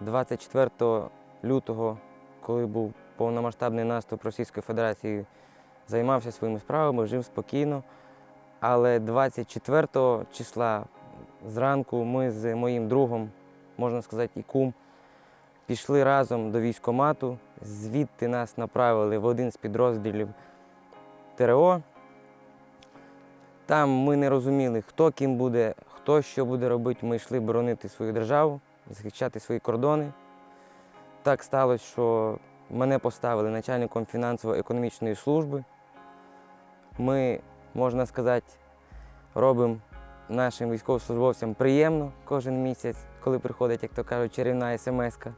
24 лютого, коли був повномасштабний наступ Російської Федерації, займався своїми справами, жив спокійно. Але 24 числа зранку ми з моїм другом, можна сказати, і кум, пішли разом до військкомату. Звідти нас направили в один з підрозділів ТРО. Там ми не розуміли, хто ким буде, хто що буде робити. Ми йшли боронити свою державу, захищати свої кордони. Так сталося, що мене поставили начальником фінансово-економічної служби. Ми, можна сказати, робимо нашим військовослужбовцям приємно кожен місяць, коли приходить, як то кажуть, чарівна смс-ка.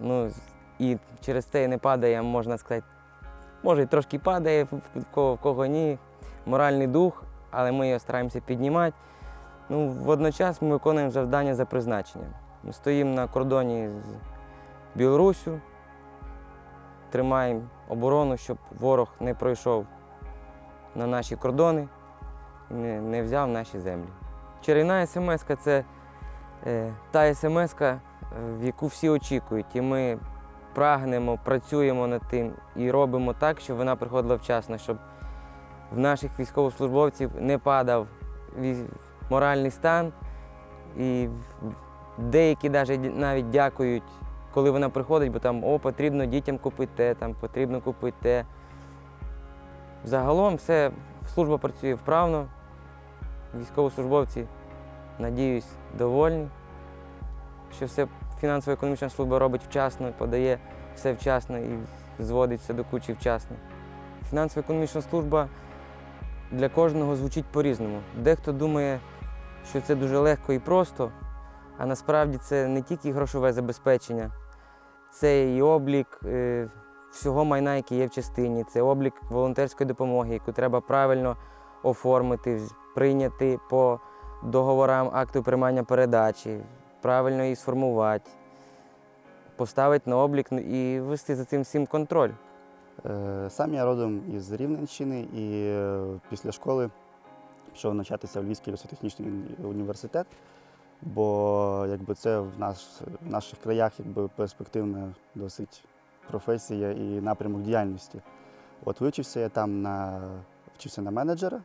Ну, і через це не падає, можна сказати, може, трошки падає, в кого, в кого ні, моральний дух, але ми його стараємося піднімати. Ну, водночас ми виконуємо завдання за призначенням. Ми стоїмо на кордоні з Білоруссю, тримаємо оборону, щоб ворог не пройшов на наші кордони, не, не взяв наші землі. Чарівна смс це е, та смс, в яку всі очікують. І ми прагнемо, працюємо над тим і робимо так, щоб вона приходила вчасно, щоб в наших військовослужбовців не падав моральний стан. І деякі навіть, навіть дякують, коли вона приходить, бо там о, потрібно дітям купити те, там потрібно купити те. Загалом все, служба працює вправно. Військовослужбовці, надіюсь, довольні, що все фінансово-економічна служба робить вчасно, подає все вчасно і зводить все до кучі вчасно. Фінансово-економічна служба для кожного звучить по-різному. Дехто думає, що це дуже легко і просто, а насправді це не тільки грошове забезпечення, це і облік е, всього майна, який є в частині, це облік волонтерської допомоги, яку треба правильно оформити, прийняти по договорам акту приймання передачі, правильно її сформувати, поставити на облік і вести за цим всім контроль. Е, Сам я родом із Рівненщини і е, після школи пішов навчатися в Львівський лісотехнічний університет, бо якби це в, наш, в наших краях якби, перспективна досить професія і напрямок діяльності. От вивчився я там на вчився на менеджера.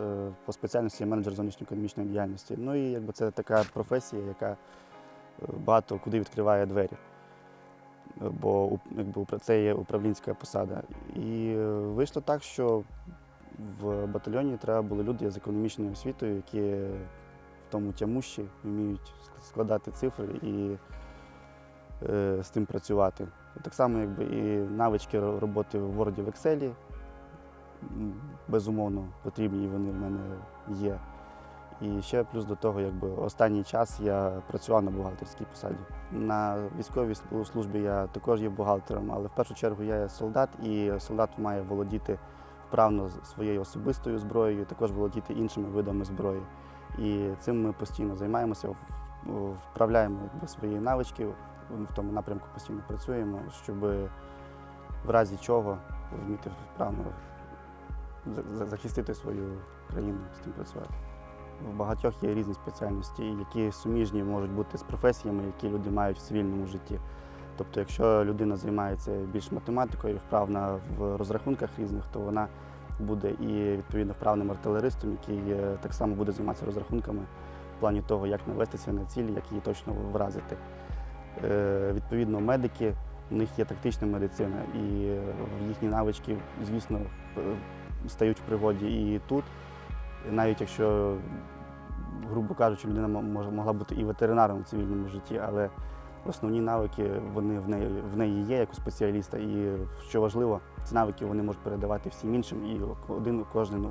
е, По спеціальності я менеджер зовнішньоекономічної діяльності. Ну і якби це така професія, яка е, багато куди відкриває двері бо якби, це є управлінська посада. І е, вийшло так, що в батальйоні треба були люди з економічною освітою, які в тому тямущі вміють складати цифри і е, з тим працювати. Так само, якби і навички роботи в Word в Excel, безумовно, потрібні вони в мене є. І ще плюс до того, якби останній час я працював на бухгалтерській посаді. На військовій слу- службі я також є бухгалтером, але в першу чергу я солдат, і солдат має володіти вправно своєю особистою зброєю, також володіти іншими видами зброї. І цим ми постійно займаємося, вправляємо якби, свої навички, в тому напрямку постійно працюємо, щоб в разі чого вміти вправно за- за- захистити свою країну з тим працювати. В багатьох є різні спеціальності, які суміжні можуть бути з професіями, які люди мають в цивільному житті. Тобто, якщо людина займається більш математикою, вправна в розрахунках різних, то вона буде і відповідно вправним артилеристом, який е, так само буде займатися розрахунками в плані того, як навестися на ціль, як її точно вразити. Е, Відповідно, медики, у них є тактична медицина, і е, їхні навички, звісно, стають в пригоді і тут. Навіть якщо, грубо кажучи, людина могла бути і ветеринаром у цивільному житті, але основні навики вони в неї, в неї є як у спеціаліста. І що важливо, ці навики вони можуть передавати всім іншим, і один кожен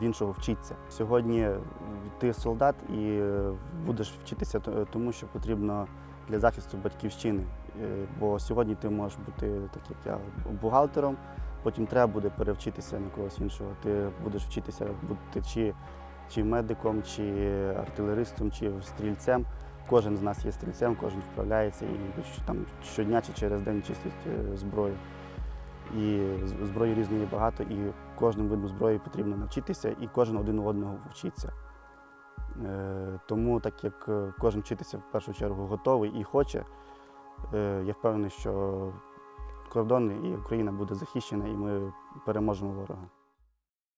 в іншого вчиться. Сьогодні ти солдат і будеш вчитися тому, що потрібно для захисту батьківщини. Е, Бо сьогодні ти можеш бути, так як я, бухгалтером, потім треба буде перевчитися на когось іншого. Ти будеш вчитися бути чи, чи медиком, чи артилеристом, чи стрільцем. Кожен з нас є стрільцем, кожен вправляється і там щодня чи через день чистить е, зброю. І зброї різної багато, і кожним видом зброї потрібно навчитися, і кожен один у одного вчиться. Е, Тому, так як е, кожен вчитися в першу чергу готовий і хоче, я впевнений, що кордони і Україна буде захищена, і ми переможемо ворога.